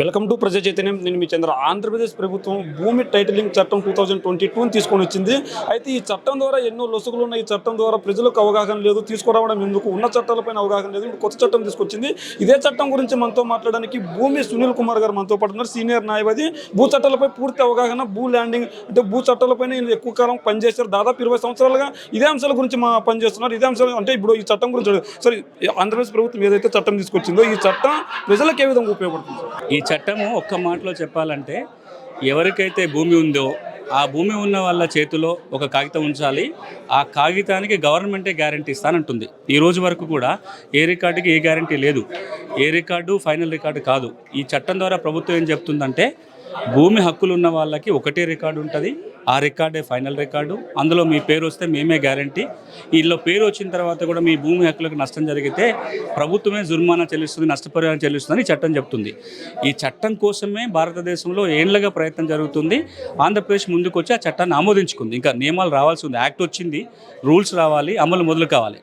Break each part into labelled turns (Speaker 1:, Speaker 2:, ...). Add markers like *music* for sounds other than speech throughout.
Speaker 1: Welcome to ప్రజా చైతన్యం. నేను మీ చంద్ర. ఆంధ్రప్రదేశ్ ప్రభుత్వం భూమి టైటిలింగ్ చట్టం టూ థౌజండ్ ట్వంటీ టూని తీసుకొని వచ్చింది. అయితే ఈ చట్టం ద్వారా ఎన్నో లొసుగులు ఉన్నాయి. ఈ చట్టం ద్వారా ప్రజలకు అవగాహన లేదు. తీసుకురావడం ఎందుకు? ఉన్న చట్టాలపైన అవగాహన లేదు. కొత్త చట్టం తీసుకొచ్చింది. ఇదే చట్టం గురించి మనతో మాట్లాడడానికి భూమి సునీల్ కుమార్ గారు మనతో పాటు ఉన్నారు. సీనియర్ న్యాయవాది. భూ చట్టాలపై పూర్తి అవగాహన భూ ల్యాండింగ్ అంటే భూ చట్టాలపైన ఎక్కువ కాలం పనిచేశారు. దాదాపు ఇరవై సంవత్సరాలుగా ఇదే అంశాల గురించి మా పనిచేస్తున్నారు. ఇదే అంశాలు అంటే ఇప్పుడు ఈ చట్టం గురించి సరే ఆంధ్రప్రదేశ్ ప్రభుత్వం ఏదైతే చట్టం తీసుకొచ్చిందో ఈ చట్టం ప్రజలకు ఏ విధంగా ఉపయోగపడుతుంది?
Speaker 2: ఈ చట్టము ఒక్క మాటలో చెప్పాలంటే ఎవరికైతే భూమి ఉందో ఆ భూమి ఉన్న వాళ్ళ చేతిలో ఒక కాగితం ఉంచాలి. ఆ కాగితానికి గవర్నమెంటే గ్యారంటీ ఇస్తానంటుంది. ఈ రోజు వరకు కూడా ఏ రికార్డుకి ఏ గ్యారంటీ లేదు. ఏ రికార్డు ఫైనల్ రికార్డు కాదు. ఈ చట్టం ద్వారా ప్రభుత్వం ఏం చెప్తుందంటే భూమి హక్కులు ఉన్న వాళ్ళకి ఒకటే రికార్డు ఉంటుంది. ఆ రికార్డే ఫైనల్ రికార్డు. అందులో మీ పేరు వస్తే మేమే గ్యారంటీ. వీళ్ళలో పేరు వచ్చిన తర్వాత కూడా మీ భూమి హక్కులకు నష్టం జరిగితే ప్రభుత్వమే జుర్మానా చెల్లిస్తుంది నష్టపరిహారం చెల్లిస్తుందని చట్టం చెప్తుంది. ఈ చట్టం కోసమే భారతదేశంలో ఏళ్ళగా ప్రయత్నం జరుగుతుంది. ఆంధ్రప్రదేశ్ ముందుకు వచ్చి ఆ చట్టాన్ని ఆమోదించుకుంది. ఇంకా నియమాలు రావాల్సి ఉంది. యాక్ట్ వచ్చింది. రూల్స్ రావాలి. అమలు మొదలు కావాలి.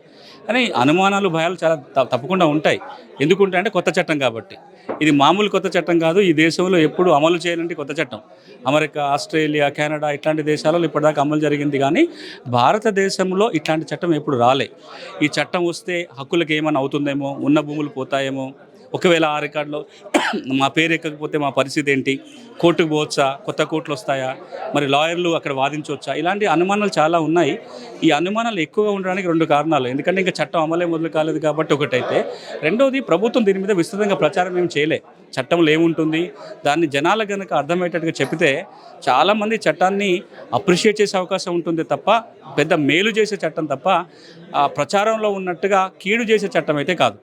Speaker 2: కానీ అనుమానాలు భయాలు చాలా త- తప్పకుండా ఉంటాయి. ఎందుకుంటాయంటే కొత్త చట్టం కాబట్టి. ఇది మామూలు కొత్త చట్టం కాదు ఈ దేశంలో ఎప్పుడు అమలు చేయాలంటే కొత్త చట్టం. అమెరికా ఆస్ట్రేలియా కెనడా ఇట్లాంటి దేశాలలో ఇప్పటిదాకా అమలు జరిగింది కానీ భారతదేశంలో ఇట్లాంటి చట్టం ఎప్పుడు రాలే. ఈ చట్టం వస్తే హక్కులకు ఏమైనా అవుతుందేమో ఉన్న భూములు పోతాయేమో ఒకవేళ ఆ రికార్డులో మా పేరు ఎక్కకపోతే మా పరిస్థితి ఏంటి? కోర్టుకు పోవచ్చా? కొత్త కోర్టులు వస్తాయా? మరి లాయర్లు అక్కడ వాదించవచ్చా? ఇలాంటి అనుమానాలు చాలా ఉన్నాయి. ఈ అనుమానాలు ఎక్కువగా ఉండడానికి రెండు కారణాలు. ఎందుకంటే ఇంకా చట్టం అమలే మొదలు కాలేదు కాబట్టి ఒకటైతే రెండోది ప్రభుత్వం దీని మీద విస్తృతంగా ప్రచారం ఏం చేయలే. చట్టంలో ఏముంటుంది? దాన్ని జనాల కనుక అర్థమయ్యేటట్టుగా చెప్తే చాలామంది చట్టాన్ని అప్రిషియేట్ చేసే అవకాశం ఉంటుంది తప్ప పెద్ద మేలు చేసే చట్టం తప్ప ఆ ప్రచారంలో ఉన్నట్టుగా కీడు చేసే చట్టం అయితే కాదు.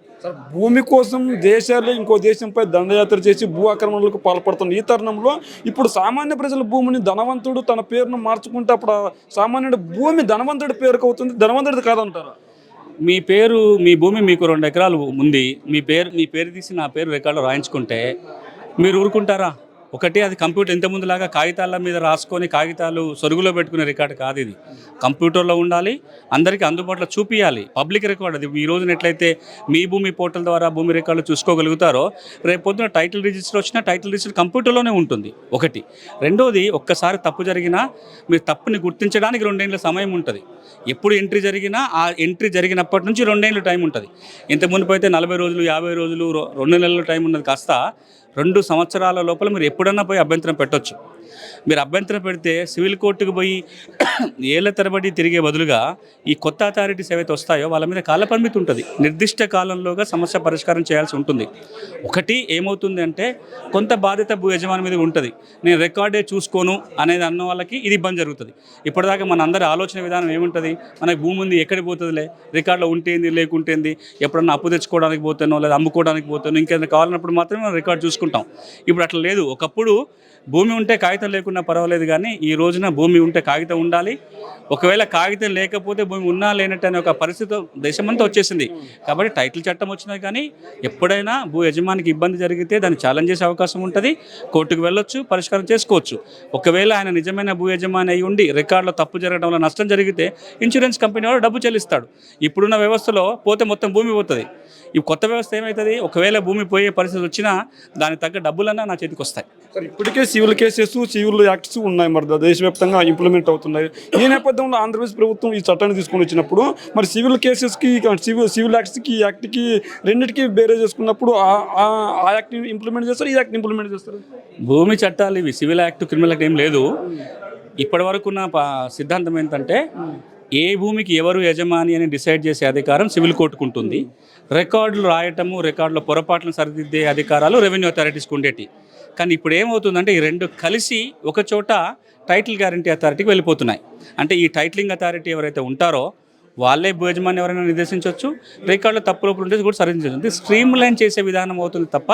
Speaker 1: భూమి కోసం దేశాల్లో ఇంకో దేశంపై దండయాత్ర చేసి భూ ఆక్రమణలకు పాల్పడుతున్న ఈ తరుణంలో ఇప్పుడు సామాన్య ప్రజల భూమిని ధనవంతుడు తన పేరును మార్చుకుంటే అప్పుడు సామాన్యుడు భూమి ధనవంతుడి పేరుకు అవుతుంది ధనవంతుడిది కాదంటారా?
Speaker 2: మీ పేరు మీ భూమి మీకు రెండు ఎకరాలు ఉంది. మీ పేరు మీ పేరు తీసి నా పేరు రికార్డు రాయించుకుంటే మీరు ఊరుకుంటారా? ఒకటి అది కంప్యూటర్ ఇంతకుముందులాగా కాగితాల మీద రాసుకొని కాగితాలు సొరుగులో పెట్టుకునే రికార్డు కాదు ఇది. కంప్యూటర్లో ఉండాలి అందరికీ అందుబాటులో చూపించాలి పబ్లిక్ రికార్డ్ అది. ఈ రోజున ఎట్లయితే మీ భూమి పోర్టల్ ద్వారా భూమి రికార్డులు చూసుకోగలుగుతారో రేపు పొద్దున టైటిల్ రిజిస్టర్ వచ్చినా టైటిల్ రిజిస్టర్ కంప్యూటర్లోనే ఉంటుంది. ఒకటి. రెండోది ఒక్కసారి తప్పు జరిగినా మీరు తప్పుని గుర్తించడానికి రెండేళ్ళ సమయం ఉంటుంది. ఎప్పుడు ఎంట్రీ జరిగినా ఆ ఎంట్రీ జరిగినప్పటి నుంచి రెండేళ్ళు టైం ఉంటుంది. ఇంత మునుపు అయితే నలభై రోజులు యాభై రోజులు రెండు నెలల టైం ఉన్నది కాస్త రెండు సంవత్సరాల లోపల మీరు ఎప్పుడన్నా పోయి అభ్యంతరం పెట్టొచ్చు. మీరు అభ్యంతరం పెడితే సివిల్ కోర్టుకు పోయి *coughs* ఏళ్ళ తరబడి తిరిగే బదులుగా ఈ కొత్త అథారిటీస్ ఏవైతే వస్తాయో వాళ్ళ మీద కాల పరిమితి ఉంటుంది. నిర్దిష్ట కాలంలోగా సమస్య పరిష్కారం చేయాల్సి ఉంటుంది. ఒకటి ఏమవుతుంది అంటే కొంత బాధ్యత భూ యజమాని మీద ఉంటుంది. నేను రికార్డే చూసుకోను అనేది అన్న వాళ్ళకి ఇది ఇబ్బంది జరుగుతుంది. ఇప్పటిదాకా మన అందరి ఆలోచన విధానం ఏముంటుంది? మనకి భూమి ఉంది ఎక్కడికి పోతుందిలే? రికార్డులో ఉంటేంది లేకుంటేంది ఎప్పుడన్నా అప్పు తెచ్చుకోవడానికి పోతానో లేదా అమ్ముకోవడానికి పోతానో ఇంకేదైనా కావాలన్నప్పుడు మాత్రమే మనం రికార్డు చూసుకుంటాం. ఇప్పుడు అట్లా లేదు. ఒకప్పుడు భూమి ఉంటే కాగితం లేకున్నా పర్వాలేదు కానీ ఈ రోజున భూమి ఉంటే కాగితం ఉండాలి. ఒకవేళ కాగితం లేకపోతే భూమి ఉన్నా లేనట్టు అనే ఒక పరిస్థితి దేశమంతా వచ్చేసింది. కాబట్టి టైటిల్ చట్టం వచ్చినా కానీ ఎప్పుడైనా భూ యజమానికి ఇబ్బంది జరిగితే దాన్ని ఛాలెంజ్ చేసే అవకాశం ఉంటుంది. కోర్టుకు వెళ్ళొచ్చు పరిష్కారం చేసుకోవచ్చు. ఒకవేళ ఆయన నిజమైన భూ యజమాని అయి ఉండి రికార్డులో తప్పు జరగడం వల్ల నష్టం జరిగితే ఇన్సూరెన్స్ కంపెనీ వాడు డబ్బు చెల్లిస్తాడు. ఇప్పుడున్న వ్యవస్థలో పోతే మొత్తం భూమి పోతుంది. ఈ కొత్త వ్యవస్థ ఏమవుతుంది ఒకవేళ భూమి పోయే పరిస్థితి వచ్చినా దానికి తగ్గ డబ్బులన్నా నా చేతికి వస్తాయి.
Speaker 1: ఇప్పటికే సివిల్ కేసెస్ సివిల్ యాక్ట్స్ ఉన్నాయి మరి దేశవ్యాప్తంగా ఇంప్లిమెంట్ అవుతున్నాయి. ఈ నేపథ్యంలో ఆంధ్రప్రదేశ్ ప్రభుత్వం ఈ చట్టాన్ని తీసుకొని వచ్చినప్పుడు మరి సివిల్ కేసెస్కి సివిల్ సివిల్ యాక్ట్స్కి ఈ యాక్ట్కి రెండింటికి బేరే చేసుకున్నప్పుడు ఆ- ఆ- యాక్ట్ ఇంప్లిమెంట్ చేస్తారు ఈ యాక్ట్ ఇంప్లిమెంట్ చేస్తారు?
Speaker 2: భూమి చట్టాలు ఇవి సివిల్ యాక్ట్ క్రిమినల్ యాక్ట్ ఏం లేదు. ఇప్పటి వరకు ఉన్న సిద్ధాంతం ఏంటంటే ఏ భూమికి ఎవరు యజమాని అని డిసైడ్ చేసే అధికారం సివిల్ కోర్టుకు ఉంటుంది రికార్డులు రాయటము రికార్డుల పొరపాట్లను సరిదిద్దే అధికారాలు రెవెన్యూ అథారిటీస్కి ఉండేటి. కానీ ఇప్పుడు ఏమవుతుందంటే ఈ రెండు కలిసి ఒక చోట టైటిల్ గ్యారంటీ అథారిటీకి వెళ్ళిపోతున్నాయి. అంటే ఈ టైటిలింగ్ అథారిటీ ఎవరైతే ఉంటారో వాళ్ళే యజమాని ఎవరైనా నిర్దేశించవచ్చు రికార్డులో తప్పు లోపల ఉంటే కూడా సరిదించవచ్చు ఇది స్ట్రీమ్ లైన్ చేసే విధానం అవుతుంది తప్ప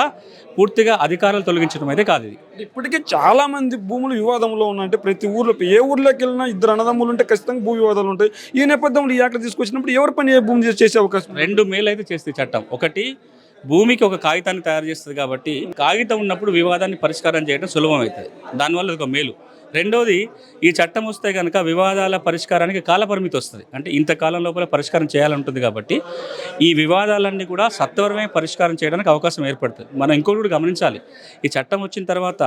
Speaker 2: పూర్తిగా అధికారాలు తొలగించడం అయితే కాదు ఇది.
Speaker 1: ఇప్పటికే చాలా మంది భూములు వివాదంలో ఉన్నాయంటే ప్రతి ఊర్లో ఏ ఊర్లోకి వెళ్ళినా ఇద్దరు అన్నదమ్ములు ఉంటే ఖచ్చితంగా భూ వివాదాలు ఉంటాయి. ఈ నేపథ్యంలో ఈ యాక్ట్ తీసుకొచ్చినప్పుడు ఎవరి పని ఏ భూమి చేసి- అవకాశం?
Speaker 2: రెండు మేలు అయితే చేస్తుంది చట్టం. ఒకటి భూమికి ఒక కాగితాన్ని తయారు చేస్తుంది కాబట్టి కాగితం ఉన్నప్పుడు వివాదాన్ని పరిష్కారం చేయడం సులభం అవుతుంది దానివల్ల ఇది ఒక మేలు. రెండోది ఈ చట్టం వస్తే కనుక వివాదాల పరిష్కారానికి కాలపరిమితి వస్తుంది. అంటే ఇంతకాలం లోపల పరిష్కారం చేయాలంటుంది కాబట్టి ఈ వివాదాలన్నీ కూడా సత్వరమే పరిష్కారం చేయడానికి అవకాశం ఏర్పడుతుంది. మనం ఇంకోటి కూడా గమనించాలి. ఈ చట్టం వచ్చిన తర్వాత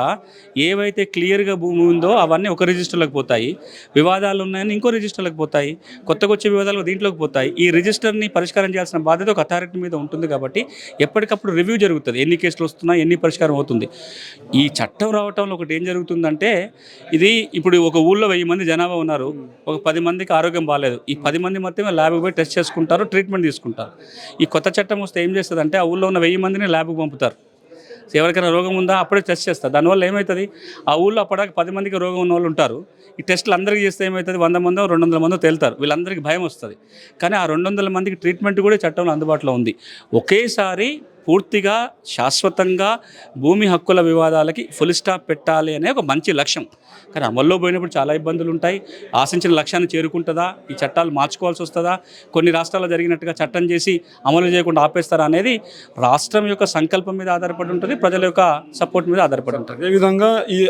Speaker 2: ఏవైతే క్లియర్గా భూమి ఉందో అవన్నీ ఒక రిజిస్టర్లోకి పోతాయి. వివాదాలు ఉన్నాయని ఇంకో రిజిస్టర్లోకి పోతాయి. కొత్తగా వచ్చే వివాదాలు దీంట్లోకి పోతాయి. ఈ రిజిస్టర్ని పరిష్కారం చేయాల్సిన బాధ్యత ఒక అథారిటీ మీద ఉంటుంది కాబట్టి ఎప్పటికప్పుడు రివ్యూ జరుగుతుంది. ఎన్ని కేసులు వస్తున్నాయి ఎన్ని పరిష్కారం అవుతుంది. ఈ చట్టం రావటంలో ఒకటి ఏం జరుగుతుందంటే ఇది ఇప్పుడు ఒక ఊళ్ళో వెయ్యి మంది జనాభా ఉన్నారు. ఒక పది మందికి ఆరోగ్యం బాగాలేదు. ఈ పది మంది మాత్రమే ల్యాబ్కి పోయి టెస్ట్ చేసుకుంటారు ట్రీట్మెంట్ తీసుకుంటారు. ఈ కొత్త చట్టం వస్తే ఏం చేస్తుందంటే ఆ ఊళ్ళో ఉన్న వెయ్యి మందిని ల్యాబ్కి పంపుతారు. ఎవరికైనా రోగం ఉందా అప్పుడే టెస్ట్ చేస్తారు. దానివల్ల ఏమవుతుంది ఆ ఊళ్ళో అప్పటికి పది మందికి రోగం ఉన్న వాళ్ళు ఉంటారు. ఈ టెస్టులు అందరికీ చేస్తే ఏమవుతుంది వంద మందో రెండు వందల మందో తేలుతారు. వీళ్ళందరికీ భయం వస్తుంది. కానీ ఆ రెండు వందల మందికి ట్రీట్మెంట్ కూడా చట్టంలో అందుబాటులో ఉంది. ఒకేసారి పూర్తిగా శాశ్వతంగా భూమి హక్కుల వివాదాలకి ఫుల్ స్టాప్ పెట్టాలి అనే ఒక మంచి లక్ష్యం. కానీ అమల్లో పోయినప్పుడు చాలా ఇబ్బందులు ఉంటాయి ఆశించిన లక్ష్యాన్ని చేరుకుంటుందా? ఈ చట్టాలు మార్చుకోవాల్సి వస్తుందా? కొన్ని రాష్ట్రాల్లో జరిగినట్టుగా చట్టం చేసి అమలు చేయకుండా ఆపేస్తారా అనేది రాష్ట్రం యొక్క సంకల్పం మీద ఆధారపడి ఉంటుంది ప్రజల యొక్క సపోర్ట్ మీద ఆధారపడి ఉంటుంది.
Speaker 1: అదేవిధంగా ఈ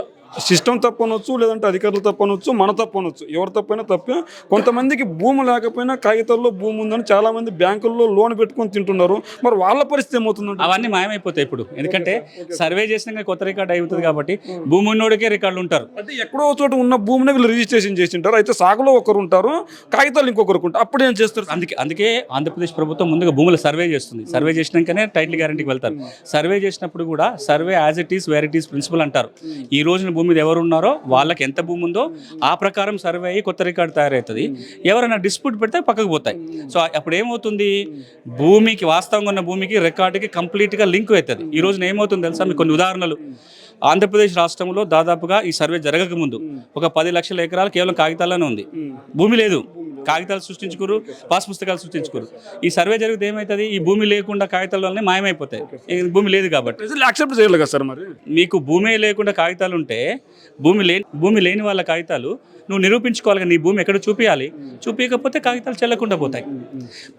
Speaker 1: సిస్టమ్ తప్పనొచ్చు లేదంటే అధికారులు తప్పనొచ్చు మన తప్పనొచ్చు. ఎవరు తప్పైనా తప్పే. కొంతమందికి భూమి లేకపోయినా కాగితాల్లో భూమి ఉందని చాలా మంది బ్యాంకుల్లో లోన్ పెట్టుకొని తింటున్నారు. మరి వాళ్ళ పరిస్థితి ఏమవుతుందంటే
Speaker 2: అవన్నీ మాయమైపోతాయి ఇప్పుడు. ఎందుకంటే సర్వే చేసినాక కొత్త రికార్డ్ అయిపోతుంది కాబట్టి భూమి ఉన్నోడికే రికార్డులు ఉంటారు.
Speaker 1: అంటే ఎక్కడో చోట ఉన్న భూమిని వీళ్ళు రిజిస్ట్రేషన్ చేసి ఉంటారు అయితే సాగులో ఒకరు ఉంటారు కాగితాలు ఇంకొకరు ఉంటారు. అప్పుడు ఏం చేస్తారు?
Speaker 2: అందుకే అందుకే ఆంధ్రప్రదేశ్ ప్రభుత్వం ముందుగా భూముల సర్వే చేస్తుంది. సర్వే చేసినాకనే టైటిల్ గ్యారంటీకి వెళ్తారు. సర్వే చేసినప్పుడు కూడా survey as it is where it is principle అంటారు. ఈ రోజున భూమి మీద ఎవరు ఉన్నారో వాళ్ళకి ఎంత భూమి ఉందో ఆ ప్రకారం సర్వే అయ్యి కొత్త రికార్డు తయారవుతుంది. ఎవరైనా డిస్ప్యూట్ పెడితే పక్కకు పోతాయి. సో అప్పుడు ఏమవుతుంది? భూమికి వాస్తవంగా ఉన్న భూమికి రికార్డుకి కంప్లీట్గా లింక్ అవుతుంది. ఈ రోజున ఏమవుతుంది తెలుసా? మీకు కొన్ని ఉదాహరణలు. ఆంధ్రప్రదేశ్ రాష్ట్రంలో దాదాపుగా ఈ సర్వే జరగక ముందు ఒక పది లక్షల ఎకరాలు కేవలం కాగితాల్లోనే ఉంది. భూమి లేదు. కాగితాలు సృష్టించుకోరు పాస్ పుస్తకాలు సృష్టించుకోరు. ఈ సర్వే జరిగితే ఏమవుతుంది ఈ భూమి లేకుండా కాగితాల వల్లనే మాయమైపోతాయి. భూమి లేదు కాబట్టి.
Speaker 1: యాక్సెప్ట్ చేయాలి కదా సార్ మరి?
Speaker 2: మీకు భూమి లేకుండా కాగితాలు ఉంటే భూమి లేని భూమి లేని వాళ్ళ కాగితాలు నువ్వు నిరూపించుకోవాలి నీ భూమి ఎక్కడ చూపించాలి చూపించకపోతే కాగితాలు చెల్లకుండా పోతాయి.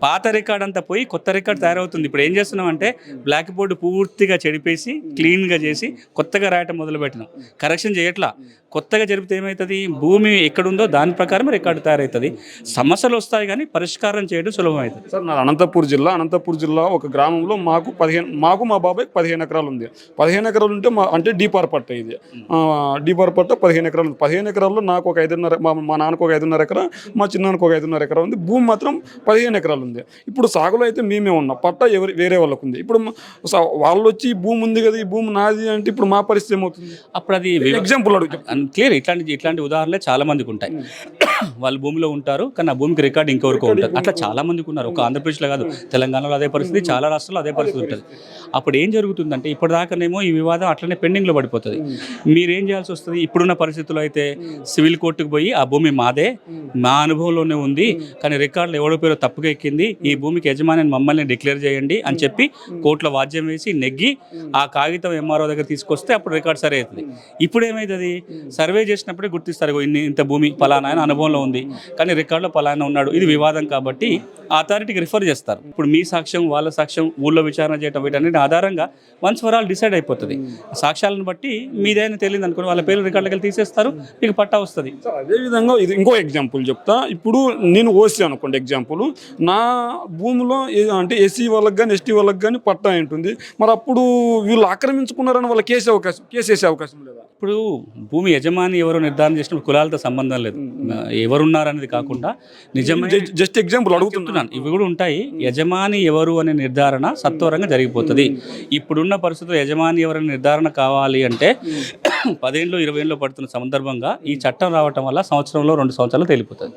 Speaker 2: పాత రికార్డ్ అంతా పోయి కొత్త రికార్డ్ తయారవుతుంది. ఇప్పుడు ఏం చేస్తున్నాం అంటే బ్లాక్ బోర్డు పూర్తిగా చెడిపేసి క్లీన్గా చేసి కొత్తగా రాయటం మొదలుపెట్టినాం. కరెక్షన్ చేయట్లా? కొత్తగా జరిపితే ఏమవుతుంది భూమి ఎక్కడుందో దాని ప్రకారం రికార్డు తయారవుతుంది. సమస్యలు వస్తాయి కానీ పరిష్కారం చేయడం సులభం అవుతుంది
Speaker 1: సార్ నా అనంతపూర్ జిల్లా. అనంతపూర్ జిల్లా ఒక గ్రామంలో మాకు పదిహేను మాకు మా బాబాయ్ పదిహేను ఎకరాలు ఉంది. పదిహేను ఎకరాలు ఉంటే మా అంటే డీపార్ పట్ట ఇది. డీపార్ పట్ట పదిహేను ఎకరాలు ఉంది. పదిహేను ఎకరాల్లో నాకు ఒక ఐదున్నర మా మా నాన్నకు ఒక ఐదున్నర ఎకరా మా చిన్నాన్నకు ఒక ఐదున్నర ఎకరా ఉంది. భూమి మాత్రం పదిహేను ఎకరాలు ఉంది. ఇప్పుడు సాగులో అయితే మేమే ఉన్నాం. పట్ట ఎవరి వేరే వాళ్ళకు ఉంది. ఇప్పుడు వాళ్ళు వచ్చి భూమి ఉంది కదా ఈ భూమి నాది అంటే ఇప్పుడు మా పరిస్థితి ఏమవుతుంది?
Speaker 2: అప్పుడు అది
Speaker 1: ఎగ్జాంపుల్ అడుగు
Speaker 2: క్లియర్ ఇట్లాంటి ఇట్లాంటి ఉదాహరణలే చాలా మందికి ఉంటాయి. వాళ్ళు భూమిలో ఉంటారు కానీ ఆ భూమికి రికార్డు ఇంకెవరికో ఉంటుంది. అట్లా చాలా మందికి ఉన్నారు. ఒక ఆంధ్రప్రదేశ్లో కాదు తెలంగాణలో అదే పరిస్థితి చాలా రాష్ట్రాల్లో అదే పరిస్థితి ఉంటుంది. అప్పుడు ఏం జరుగుతుందంటే ఇప్పటిదాకానేమో ఈ వివాదం అట్లనే పెండింగ్లో పడిపోతుంది. మీరేం చేయాల్సి వస్తుంది? ఇప్పుడున్న పరిస్థితుల్లో అయితే సివిల్ కోర్టుకు పోయి ఆ భూమి మాదే. మా అనుభవంలోనే ఉంది కానీ రికార్డులు ఎవడో పేరు తప్పుగా ఎక్కింది. ఈ భూమికి యజమాని మమ్మల్ని డిక్లేర్ చేయండి అని చెప్పి కోర్టులో వాద్యం వేసి నెగ్గి ఆ కాగితం ఎంఆర్ఓ దగ్గర తీసుకొస్తే అప్పుడు రికార్డ్ సరే అవుతుంది ఇప్పుడు ఏమవుతుంది సర్వే చేసినప్పుడే గుర్తిస్తారు "ఇగో ఇన్ని ఇంత భూమి పలానా ఆయన అనుభవంలో ఉంది. కానీ రికార్డులో పలానా ఉన్నాడు. ఇది వివాదం కాబట్టి అథారిటీకి రిఫర్ చేస్తారు. ఇప్పుడు మీ సాక్ష్యం వాళ్ళ సాక్ష్యం ఊళ్ళో విచారణ చేయడం వీటన్నిటి ఆధారంగా వన్స్ ఫర్ ఆల్ డిసైడ్ అయిపోతుంది. సాక్ష్యాలను బట్టి మీదైనా తెలియదు అనుకోని వాళ్ళ పేర్లు రికార్డులకి వెళ్ళి తీసేస్తారు మీకు పట్టా వస్తుంది.
Speaker 1: అదేవిధంగా ఇది ఇంకో ఎగ్జాంపుల్ చెప్తా. ఇప్పుడు నేను ఓసీ అనుకోండి ఎగ్జాంపుల్ నా భూమిలో అంటే ఎస్సీ వాళ్ళకి కానీ ఎస్టీ వాళ్ళకి కానీ పట్టా ఉంటుంది మరి అప్పుడు వీళ్ళు ఆక్రమించుకున్నారని వాళ్ళ కేసే అవకాశం కేసు వేసే అవకాశం లేదా?
Speaker 2: ఇప్పుడు భూమి యజమాని ఎవరు నిర్ధారణ చేసినప్పుడు కులాలతో సంబంధం లేదు. ఎవరున్నారనేది కాకుండా నిజమైన
Speaker 1: జస్ట్- ఎగ్జాంపుల్ అడుగుతున్నాను
Speaker 2: ఇవి కూడా ఉంటాయి. యజమాని ఎవరు అనే నిర్ధారణ సత్వరంగా జరిగిపోతుంది. ఇప్పుడున్న పరిస్థితుల్లో యజమాని ఎవరనే నిర్ధారణ కావాలి అంటే *coughs* పదేళ్ళు ఇరవై ఏళ్ళు పడుతున్న సందర్భంగా ఈ చట్టం రావటం వల్ల సంవత్సరంలో రెండు సంవత్సరాలు తేలిపోతుంది.